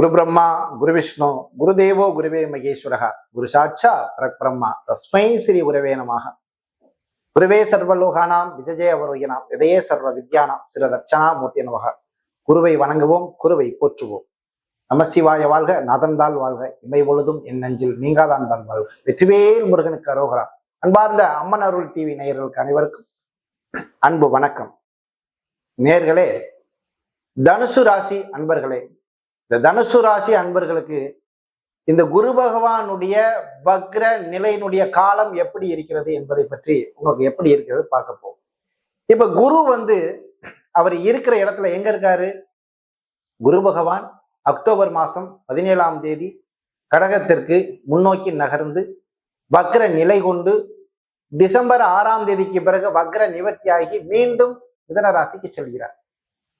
குரு பிரம்மா குரு விஷ்ணு குருதேவோ குருவே மகேஸ்வரகா குரு சாட்சா பரபிரம்மா தஸ்மை ஸ்ரீ குருவே நமாக குருவே சர்வலோகானாம் விஜய அவரோகினாம் இதயே சர்வ வித்யானாம். சில தட்சணா மூர்த்தி நமக குருவை வணங்குவோம் குருவை போற்றுவோம். நமசிவாய வாழ்க நாதன்தால் வாழ்க. இமை பொழுதும் என் நெஞ்சில் நீங்காதான் தான் வாழ்க. வெற்றிவேல் முருகனுக்கு அரோகரா. அன்பார்ந்த அம்மன் அருள் டிவி நேயர்களுக்கு அனைவருக்கும் அன்பு வணக்கம். நேர்களே தனுசு ராசி அன்பர்களே இந்த தனுசு ராசி அன்பர்களுக்கு இந்த குரு பகவானுடைய வக்ர நிலையினுடைய காலம் எப்படி இருக்கிறது என்பதை பற்றி உங்களுக்கு எப்படி இருக்கிறது பார்க்க போகும் இப்ப குரு வந்து அவர் இருக்கிற இடத்துல எங்க இருக்காரு? குரு பகவான் அக்டோபர் மாசம் பதினேழாம் தேதி கடகத்திற்கு முன்னோக்கி நகர்ந்து வக்ர நிலை கொண்டு டிசம்பர் ஆறாம் தேதிக்கு பிறகு வக்ர நிவர்த்தியாகி மீண்டும் மிதன ராசிக்கு செல்கிறார்.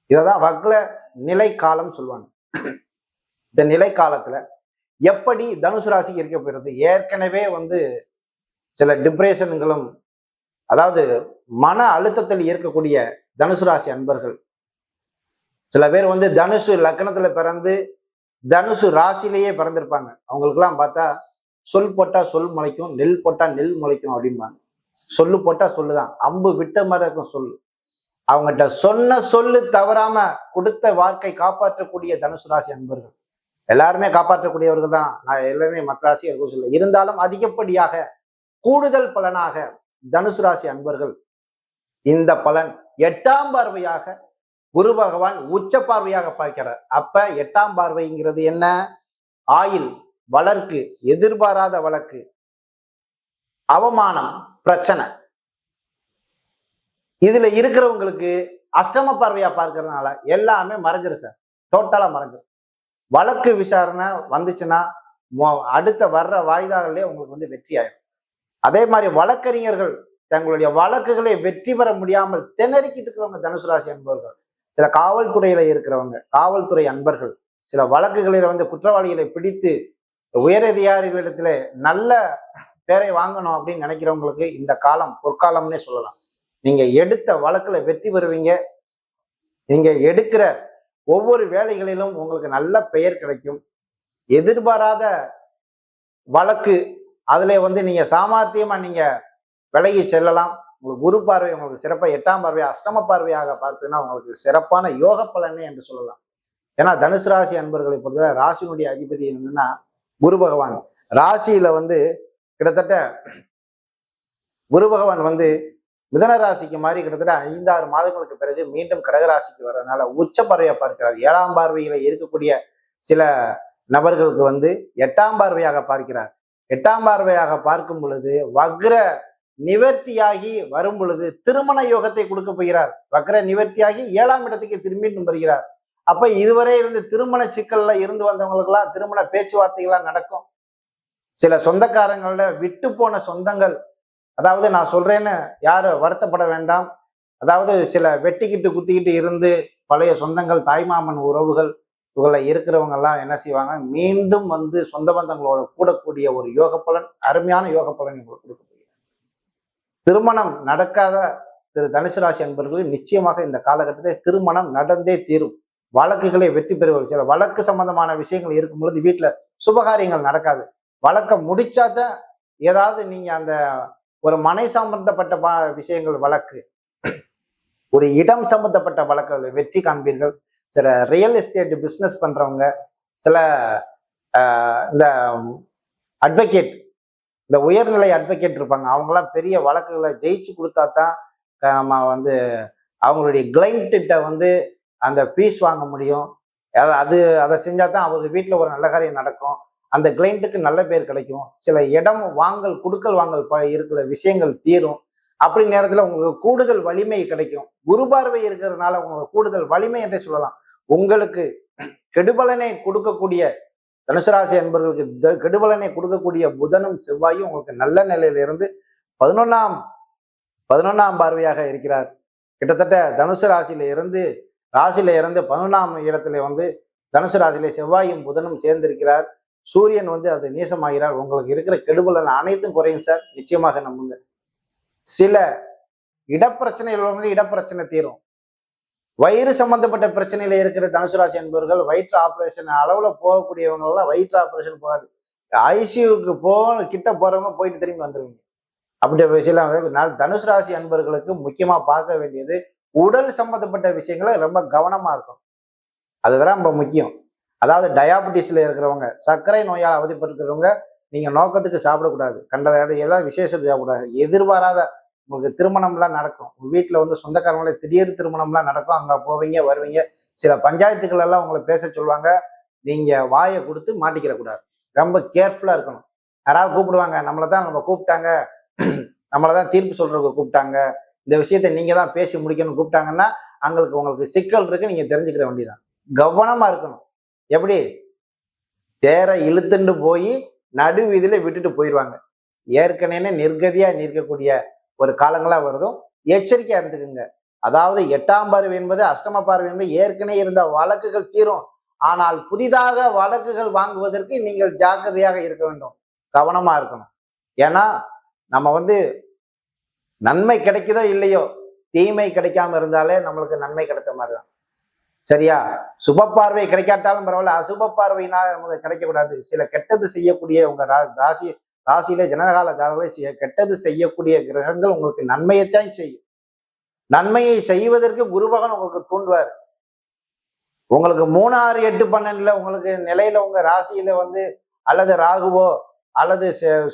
இததான் வக்ர நிலை காலம் சொல்லுவாங்க. இந்த நிலை காலத்துல எப்படி தனுசு ராசி இருக்க போகிறது ஏற்கனவே வந்து சில டிப்ரெஷன்களும் அதாவது மன அழுத்தத்தில் இருக்கக்கூடிய தனுசு ராசி அன்பர்கள். சில பேர் வந்து தனுசு லக்னத்துல பிறந்து தனுசு ராசிலேயே பிறந்திருப்பாங்க. அவங்களுக்குலாம் பார்த்தா சொல் போட்டா சொல் முளைக்கும் நெல் போட்டா நெல் முளைக்கும் அப்படிம்பாங்க. சொல்லு போட்டா சொல்லுதான். அம்பு விட்ட மாதிரி இருக்கும் சொல்லு அவங்ககிட்ட சொன்ன சொல்லு தவறாம கொடுத்த வாழ்க்கை காப்பாற்றக்கூடிய தனுசு ராசி அன்பர்கள். எல்லாருமே காப்பாற்றக்கூடியவர்கள் தான். நான் எல்லாருமே மற்ற ராசி இருக்கும் சொல்ல. இருந்தாலும் அதிகப்படியாக கூடுதல் பலனாக தனுசு ராசி அன்பர்கள் இந்த பலன் எட்டாம் பார்வையாக குரு பகவான் உச்ச பார்வையாக பார்க்கிறார். அப்ப எட்டாம் பார்வைங்கிறது என்ன? ஆயில் வழக்கு எதிர்பாராத வழக்கு அவமானம் பிரச்சனை. இதுல இருக்கிறவங்களுக்கு அஷ்டம பார்வையா பார்க்கறதுனால எல்லாமே மறைஞ்சிரும் சார். டோட்டலா மறைஞ்சிரும். வழக்கு விசாரணை வந்துச்சுன்னா அடுத்த வர்ற வாய்தாகலே உங்களுக்கு வந்து வெற்றி ஆயிடும் அதே மாதிரி வழக்கறிஞர்கள் தங்களுடைய வழக்குகளை வெற்றி பெற முடியாமல் திணறிக்கிட்டு இருக்கிறவங்க தனுசு ராசி அன்பர்கள் சில காவல்துறையில இருக்கிறவங்க காவல்துறை அன்பர்கள் சில வழக்குகளில் வந்து குற்றவாளிகளை பிடித்து உயரதிகாரிகளிடத்துல நல்ல பேரை வாங்கணும் அப்படின்னு நினைக்கிறவங்களுக்கு இந்த காலம் பொற்காலம்னே சொல்லலாம். நீங்க எடுத்த வழக்குல வெற்றி பெறுவீங்க. நீங்க எடுக்கிற ஒவ்வொரு வேலைகளிலும் உங்களுக்கு நல்ல பெயர் கிடைக்கும். எதிர்பாராத வழக்கு அதுல வந்து நீங்க சாமர்த்தியமா நீங்க விலகி செல்லலாம். உங்களுக்கு குரு பார்வை உங்களுக்கு சிறப்பாக எட்டாம் பார்வை அஷ்டம பார்வையாக பார்த்தீங்கன்னா உங்களுக்கு சிறப்பான யோக பலனே என்று சொல்லலாம். ஏன்னா தனுசு ராசி அன்பர்களை பொறுத்தவரை ராசியினுடைய அதிபதி என்னன்னா குரு பகவான். ராசியில வந்து கிட்டத்தட்ட குரு பகவான் வந்து மிதனராசிக்கு மாதிரி கிட்டத்தட்ட ஐந்தாறு மாதங்களுக்கு பிறகு மீண்டும் கடகராசிக்கு வர்றதுனால உச்ச பறவையை பார்க்கிறார். ஏழாம் பார்வையில இருக்கக்கூடிய சில நபர்களுக்கு வந்து எட்டாம் பார்வையாக பார்க்கிறார். எட்டாம் பார்வையாக பார்க்கும் பொழுது வக்ர நிவர்த்தியாகி வரும் பொழுது திருமண யோகத்தை கொடுக்க போகிறார். வக்ர நிவர்த்தியாகி ஏழாம் இடத்துக்கு திரும்பி வருகிறார். அப்ப இதுவரை இருந்து திருமண சிக்கல்ல இருந்து வந்தவங்களுக்கெல்லாம் திருமண பேச்சுவார்த்தைகள்லாம் நடக்கும். சில சொந்தக்காரங்கள விட்டு போன சொந்தங்கள் அதாவது நான் சொல்றேன்னு யாரும் வருத்தப்பட வேண்டாம். அதாவது சில வெட்டிக்கிட்டு குத்திக்கிட்டு இருந்து பழைய சொந்தங்கள் தாய்மாமன் உறவுகள் இவங்கள இருக்கிறவங்க எல்லாம் என்ன செய்வாங்க? மீண்டும் வந்து சொந்த பந்தங்களோட கூடக்கூடிய ஒரு யோக பலன் அருமையான யோக பலன் உங்களுக்கு கொடுக்க போகிறார். திருமணம் நடக்காத திரு தனுசு ராசி என்பவர்கள் நிச்சயமாக இந்த காலகட்டத்தில் திருமணம் நடந்தே தீரும். வழக்குகளை வெற்றி பெறுவது சில வழக்கு சம்பந்தமான விஷயங்கள் இருக்கும் பொழுது வீட்டில் சுபகாரியங்கள் நடக்காது. வழக்கை முடிச்சாதான் ஏதாவது நீங்கள் அந்த ஒரு மனை சம்பந்தப்பட்ட ப- விஷயங்கள் வழக்கு. ஒரு இடம் சம்பந்தப்பட்ட வழக்குகள் வெற்றி காண்பீர்கள். சில ரியல் எஸ்டேட் பிஸ்னஸ் பண்றவங்க சில இந்த அட்வொகேட் இந்த உயர்நிலை அட்வொகேட் இருப்பாங்க. அவங்களாம் பெரிய வழக்குகளை ஜெயிச்சு கொடுத்தா தான் நம்ம வந்து அவங்களுடைய கிளைண்ட்ட வந்து அந்த பீஸ் வாங்க முடியும். அது- அது அதை செஞ்சால் தான் அவங்க வீட்டில் ஒரு நல்ல காரியம் நடக்கும். அந்த கிளைண்ட்டுக்கு நல்ல பேர் கிடைக்கும். சில இடம் வாங்கல் குடுக்கல் வாங்கல் ப- இருக்கிற விஷயங்கள் தீரும். அப்படி நேரத்தில் உங்களுக்கு கூடுதல் வலிமை கிடைக்கும். குரு பார்வை இருக்கிறதுனால உங்களுக்கு கூடுதல் வலிமை என்றே சொல்லலாம். உங்களுக்கு கெடுபலனை கொடுக்கக்கூடிய தனுசு ராசி என்பவர்களுக்கு த- கெடுபலனை கொடுக்கக்கூடிய புதனும் செவ்வாயும் உங்களுக்கு நல்ல நிலையில இருந்து பதினொன்னாம் பதினொன்னாம் பார்வையாக இருக்கிறார். கிட்டத்தட்ட தனுசு ராசியில இருந்து ராசியில இருந்து பதினொன்றாம் இடத்துல வந்து தனுசு ராசியில செவ்வாயும் புதனும் சேர்ந்திருக்கிறார். சூரியன் வந்து அது நீசமாகிறார். உங்களுக்கு இருக்கிற கெடுபலன் அனைத்தும் குறையும் சார். நிச்சயமாக நம்புங்க. சில இடப்பிரச்சனை உள்ளவங்க இடப்பிரச்சனை தீரும். வயிறு சம்பந்தப்பட்ட பிரச்சனையில இருக்கிற தனுசு ராசி என்பவர்கள் வயிற்று ஆபரேஷன் அளவுல போகக்கூடியவங்க எல்லாம் வயிற்று ஆபரேஷன் போகாது. ஐசியூக்கு போ கிட்ட போறவங்க போயிட்டு திரும்பி வந்துருவீங்க. அப்படின்ற விஷயம் தனுசு ராசி அன்பர்களுக்கு முக்கியமா பார்க்க வேண்டியது உடல் சம்பந்தப்பட்ட விஷயங்களை ரொம்ப கவனமா இருக்கும் அதுதான் ரொம்ப முக்கியம். அதாவது டயாபெட்டிஸ்ல இருக்கிறவங்க சர்க்கரை நோயால் அவதிப்பட்டிருக்கிறவங்க நீங்கள் நோக்கத்துக்கு சாப்பிடக்கூடாது. கண்ட எல்லாம் விசேஷத்தை சாப்பிடக்கூடாது. எதிர்பாராத உங்களுக்கு திருமணம்லாம் நடக்கும். வீட்டில் வந்து சொந்தக்காரங்களே திடீர் திருமணம்லாம் நடக்கும். அங்கே போவீங்க வருவீங்க. சில பஞ்சாயத்துக்கள் எல்லாம் உங்களை பேச சொல்லுவாங்க. நீங்கள் வாயை கொடுத்து மாட்டிக்கிறக்கூடாது ரொம்ப கேர்ஃபுல்லாக இருக்கணும். யாராவது கூப்பிடுவாங்க நம்மளை தான் நம்ம கூப்பிட்டாங்க. நம்மளை தான் தீர்ப்பு சொல்கிறவங்க கூப்பிட்டாங்க. இந்த விஷயத்த நீங்கள் தான் பேசி முடிக்கணும்னு கூப்பிட்டாங்கன்னா அவங்களுக்கு உங்களுக்கு சிக்கல் இருக்கு நீங்கள் தெரிஞ்சுக்கிற வேண்டியதான் கவனமாக இருக்கணும். எப்படி? தேரை இழுத்துண்டு போய் நடுவீதியில் விட்டுட்டு போயிடுவாங்க ஏற்கனவே நிர்கதியாக நிற்கக்கூடிய ஒரு காலங்களாக வருதும். எச்சரிக்கையாக இருந்துக்குங்க. அதாவது எட்டாம் பார்வை என்பது அஷ்டம பார்வை என்பது ஏற்கனவே இருந்த வழக்குகள் தீரும். ஆனால் புதிதாக வழக்குகள் வாங்குவதற்கு நீங்கள் ஜாக்கிரதையாக இருக்க வேண்டும். கவனமாக இருக்கணும். ஏன்னா நம்ம வந்து நன்மை கிடைக்குதோ இல்லையோ தீமை கிடைக்காம இருந்தாலே நம்மளுக்கு நன்மை கிடைத்த மாதிரி தான். சரியா? சுப பார்வை கிடைக்காட்டாலும் பரவாயில்ல. அசுப பார்வையினால் நமக்கு கிடைக்கக்கூடாது. சில கெட்டது செய்யக்கூடிய உங்க ராசி ராசியில ஜனகால ஜாதகங்களை கெட்டது செய்யக்கூடிய கிரகங்கள் உங்களுக்கு நன்மையைத்தான் செய்யும். நன்மையை செய்வதற்கு குருபகன் உங்களுக்கு தூண்டுவார். உங்களுக்கு மூணு ஆறு எட்டு பன்னெண்டுல உங்களுக்கு நிலையில உங்க ராசியில வந்து அல்லது ராகுவோ அல்லது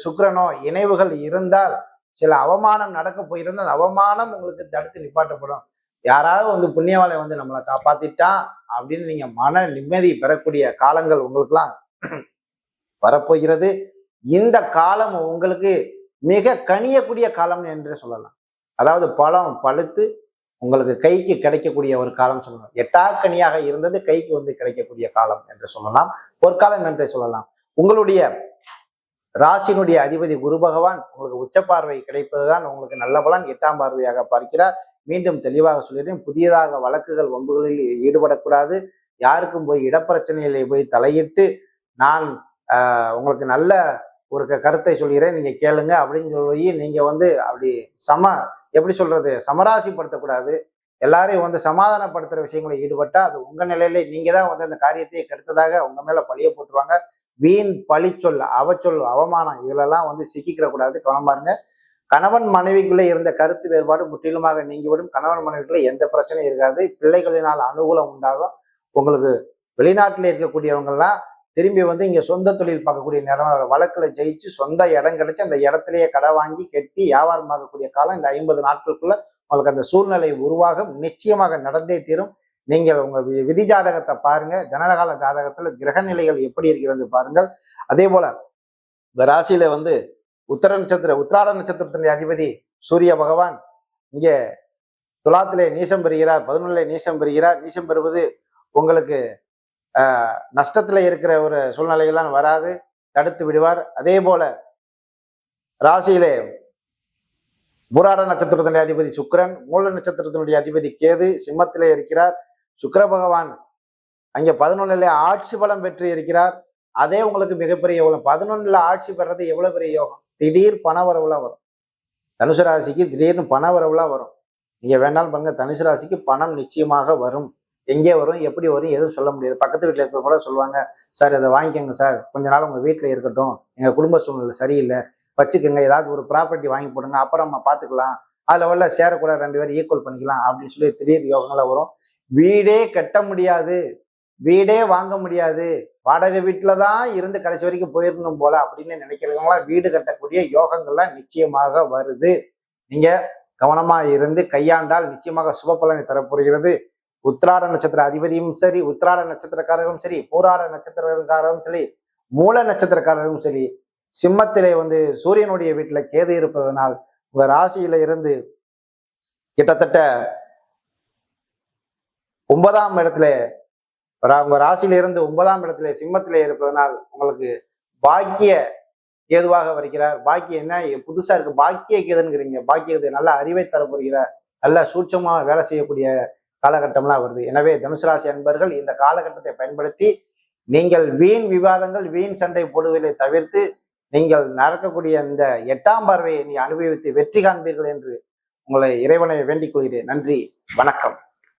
சுக்கரனோ இணைவுகள் இருந்தால் சில அவமானம் நடக்க போயிருந்தால் அந்த அவமானம் உங்களுக்கு தடுத்து நிப்பாட்டப்படும். யாராவது வந்து புண்ணியவாளை வந்து நம்மளை காப்பாத்திட்டான் அப்படின்னு நீங்க மன நிம்மதி பெறக்கூடிய காலங்கள் உங்களுக்குலாம் வரப்போகிறது. இந்த காலம் உங்களுக்கு மிக கனியக்கூடிய காலம் என்று சொல்லலாம். அதாவது பழம் பழுத்து உங்களுக்கு கைக்கு கிடைக்கக்கூடிய ஒரு காலம் சொல்லலாம். எட்டாக்கனியாக இருந்தது கைக்கு வந்து கிடைக்கக்கூடிய காலம் என்று சொல்லலாம். பொற்காலம் என்றே சொல்லலாம். உங்களுடைய ராசியினுடைய அதிபதி குரு பகவான் உங்களுக்கு உச்ச பார்வை கிடைப்பதுதான் உங்களுக்கு நல்ல பலன். எட்டாம் பார்வையாக பார்க்கிறார். மீண்டும் தெளிவாக சொல்லிடுறேன். புதியதாக வழக்குகள் வம்புகளில் ஈடுபடக்கூடாது. யாருக்கும் போய் இடப்பிரச்சனையிலே போய் தலையிட்டு நான் உங்களுக்கு நல்ல ஒரு கருத்தை சொல்கிறேன் நீங்க கேளுங்க அப்படின்னு சொல்லி நீங்க வந்து அப்படி சம எப்படி சொல்றது சமராசிப்படுத்தக்கூடாது. எல்லாரையும் வந்து சமாதானப்படுத்துற விஷயங்களை ஈடுபட்டா அது உங்க நிலையில நீங்க தான் வந்து அந்த காரியத்தை கெடுத்ததாக உங்க மேலே பழிய போட்டுருவாங்க. வீண் பழி சொல் அவச்சொல் அவமானம் இதிலெல்லாம் வந்து சிக்கிக்கிற கூடாது. கவனமா இருங்க. கணவன் மனைவிக்குள்ளே இருந்த கருத்து வேறுபாடு முற்றிலுமாக நீங்கிவிடும். கணவன் மனைவிக்குள்ள எந்த பிரச்சனையும் இருக்காது. பிள்ளைகளினால் அனுகூலம் உண்டாகும். உங்களுக்கு வெளிநாட்டில் இருக்கக்கூடியவங்கெல்லாம் திரும்பி வந்து இங்கே சொந்த தொழில் பார்க்கக்கூடிய நேரம் வழக்கில் ஜெயிச்சு சொந்த இடம் கிடைச்சி அந்த இடத்துலயே கடை வாங்கி கட்டி வியாபாரம் ஆகக்கூடிய காலம் இந்த ஐம்பது நாட்களுக்குள்ள உங்களுக்கு அந்த சூழ்நிலை உருவாகும். நிச்சயமாக நடந்தே தீரும். நீங்கள் உங்க விதி ஜாதகத்தை பாருங்க. ஜனனகால ஜாதகத்துல கிரக நிலைகள் எப்படி இருக்கிறது பாருங்கள். அதே போல இந்த ராசியில வந்து உத்தர நட்சத்திர உத்திராட நட்சத்திரத்தினுடைய அதிபதி சூரிய பகவான். இங்கே துலாத்திலே நீசம் பெறுகிறார் பதினொன்றிலே நீசம் பெறுகிறார். நீசம் பெறுவது உங்களுக்கு நஷ்டத்தில் இருக்கிற ஒரு சூழ்நிலைகள்லாம் வராது தடுத்து விடுவார். அதே போல ராசியிலே புராட நட்சத்திரத்தினுடைய அதிபதி சுக்கரன் மூல நட்சத்திரத்தினுடைய அதிபதி கேது சிம்மத்திலே இருக்கிறார். சுக்கர பகவான் அங்கே பதினொன்னுல ஆட்சி பலம் பெற்று இருக்கிறார். அதே உங்களுக்கு மிகப்பெரிய யோகம். பதினொன்னுல ஆட்சி பெறது எவ்வளவு பெரிய யோகம்? திடீர் பணவரவுலாம் வரும். தனுசு ராசிக்கு திடீர்னு பணவரவுலாம் வரும். நீங்கள் வேணாலும் பாருங்க தனுசு ராசிக்கு பணம் நிச்சயமாக வரும். எங்கே வரும்? எப்படி வரும்? எதுவும் சொல்ல முடியாது. பக்கத்து வீட்டில் இருக்கிற கூட சொல்லுவாங்க சார் அதை வாங்கிக்கோங்க சார். கொஞ்ச நாள் உங்கள் வீட்டில் இருக்கட்டும். எங்கள் குடும்ப சூழ்நிலை சரியில்லை. வச்சுக்கோங்க. ஏதாவது ஒரு ப்ராப்பர்ட்டி வாங்கி போடுங்க. அப்புறம் நம்ம பார்த்துக்கலாம் அதில் உள்ள சேரக்கூட ரெண்டு பேரும் ஈக்குவல் பண்ணிக்கலாம். அப்படின்னு சொல்லி திடீர் யோகங்களாக வரும். வீடே கட்ட முடியாது. வீடே வாங்க முடியாது. வாடகை வீட்டில தான் இருந்து கடைசி வரைக்கும் போயிடணும் போல அப்படின்னு நினைக்கிறவங்களாம் வீடு கட்டக்கூடிய யோகங்கள்லாம் நிச்சயமாக வருது. நீங்கள் கவனமா இருந்து கையாண்டால் நிச்சயமாக சுப பலனை தரப்போகிறது. உத்திராட நட்சத்திர அதிபதியும் சரி உத்திராட நட்சத்திரக்காரரும் சரி பூராட நட்சத்திரக்காரரும் சரி மூல நட்சத்திரக்காரரும் சரி சிம்மத்திலே வந்து சூரியனுடைய வீட்டில் கேது இருப்பதனால் உங்க ராசியில இருந்து கிட்டத்தட்ட ஒன்பதாம் இடத்துல உங்க ராசியிலிருந்து ஒன்பதாம் இடத்துல சிம்மத்தில் இருப்பதனால் உங்களுக்கு பாக்கிய ஏதுவாக வருகிறார். பாக்கியம் என்ன? புதுசா இருக்கு. பாக்கிய கேதுங்கிறீங்க. பாக்கியத்தை நல்ல அறிவை தரப்படுகிறார் நல்ல சூட்சமாக வேலை செய்யக்கூடிய காலகட்டம்லாம் வருது. எனவே தனுசு ராசி அன்பர்கள் இந்த காலகட்டத்தை பயன்படுத்தி நீங்கள் வீண் விவாதங்கள் வீண் சண்டை போடுவதை தவிர்த்து நீங்கள் நடக்கக்கூடிய இந்த எட்டாம் பார்வையை நீ அனுபவித்து வெற்றி காண்பீர்கள் என்று உங்களை இறைவனை வேண்டிக் கொள்கிறேன். நன்றி. வணக்கம்.